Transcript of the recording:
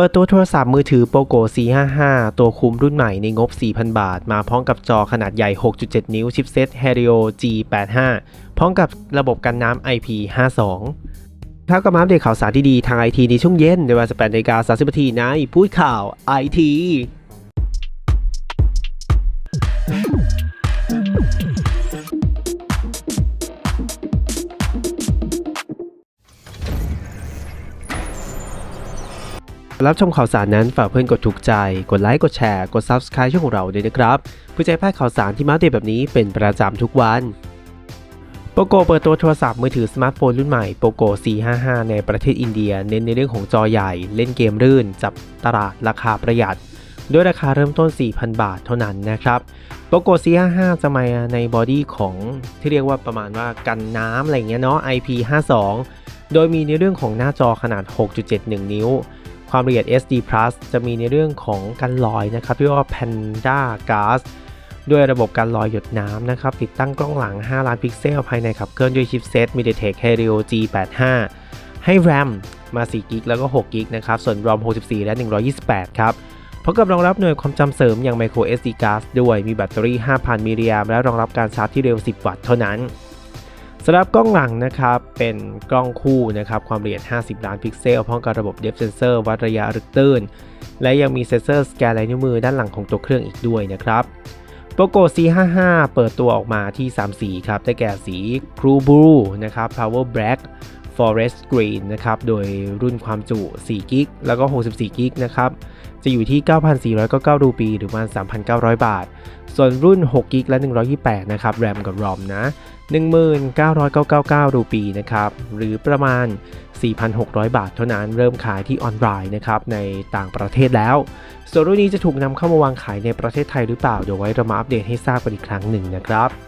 เปิดตัวโทรศัพท์มือถือ POCO C55 ตัวคุมรุ่นใหม่ในงบ 4,000 บาท มาพร้อมกับจอขนาดใหญ่ 6.7 นิ้ว ชิปเซ็ต Helio G85 พร้อมกับระบบกันน้ำ IP52 ครับก็มาอัปเดตข่าวสารที่ดีทางไอทีในช่วงเย็นในเวลา18นาฬิกา30นาทีในพูดข่าวไอที รับชมข่าวสารนั้นฝากเพื่อนกดถูกใจ กดไลค์กดแชร์กด Subscribe ช่องของเราด้วยนะครับเพื่อจะให้พลาดข่าวสารที่มาเดตแบบนี้เป็นประจำทุกวันโปโกเปิดตัวโทรศัพท์มือถือสมาร์ทโฟนรุ่นใหม่โปโก C55 ในประเทศอินเดีย เน้นในเรื่องของจอใหญ่ เล่นเกมรื่น จับตลาดราคาประหยัด ด้วยราคาเริ่มต้น 4,000 บาทเท่านั้นนะครับโปโก C55 จะมาในบอดี้ของที่เรียกว่าประมาณว่ากันน้ำอะไรเงี้ยเนาะ IP52 โดยมีในเรื่องของหน้าจอขนาด 6.71 นิ้ว ความละเอียด SD Plus จะมีในเรื่องของการลอยนะครับที่ว่า Panda Gas ด้วยระบบการลอยหยดน้ำนะครับ ติดตั้งกล้องหลัง 5 ล้านพิกเซล ภายในขับเคลื่อนด้วยชิปเซต MediaTek Helio G85 ให้ RAM มา4 g b แล้วก็6 g b นะครับ ส่วน ROM 64 และ 128 ครับพร้อมกับรองรับหน่วยความจำเสริมอย่าง Micro SD Card ด้วย มีแบตเตอรี่ 5,000 มิลลิแอมและรองรับการชาร์จที่เร็ว 10 วัตต์เท่านั้น สำหรับกล้องหลังนะครับเป็นกล้องคู่นะครับความละเอียด 50 ล้านพิกเซลพร้อมกับระบบ Depth Sensor วัดระยะลึกตื้น และยังมีเซนเซอร์สแกนลายนิ้วมือด้านหลังของตัวเครื่องอีกด้วยนะครับ POCO C55 เปิดตัวออกมาที่ 3 สีครับได้แก่สี Blue Blue นะครับ Power Black Forest Green นะครับ โดยรุ่นความจุ4กิกแล้วก็ 64กิกนะครับ จะอยู่ที่ 9,499 รูปี หรือประมาณ 3,900 บาท ส่วนรุ่น6กิกและ 128 นะครับ RAM กับ ROM นะ 19,999 รูปีนะครับ หรือประมาณ 4,600 บาทเท่านั้น เริ่มขายที่ออนไลน์นะครับ ในต่างประเทศแล้ว ส่วนรุ่นนี้จะถูกนำเข้ามาวางขายในประเทศไทยหรือเปล่า เดี๋ยวไว้เรามาอัปเดตให้ทราบกันอีกครั้งหนึ่งนะครับ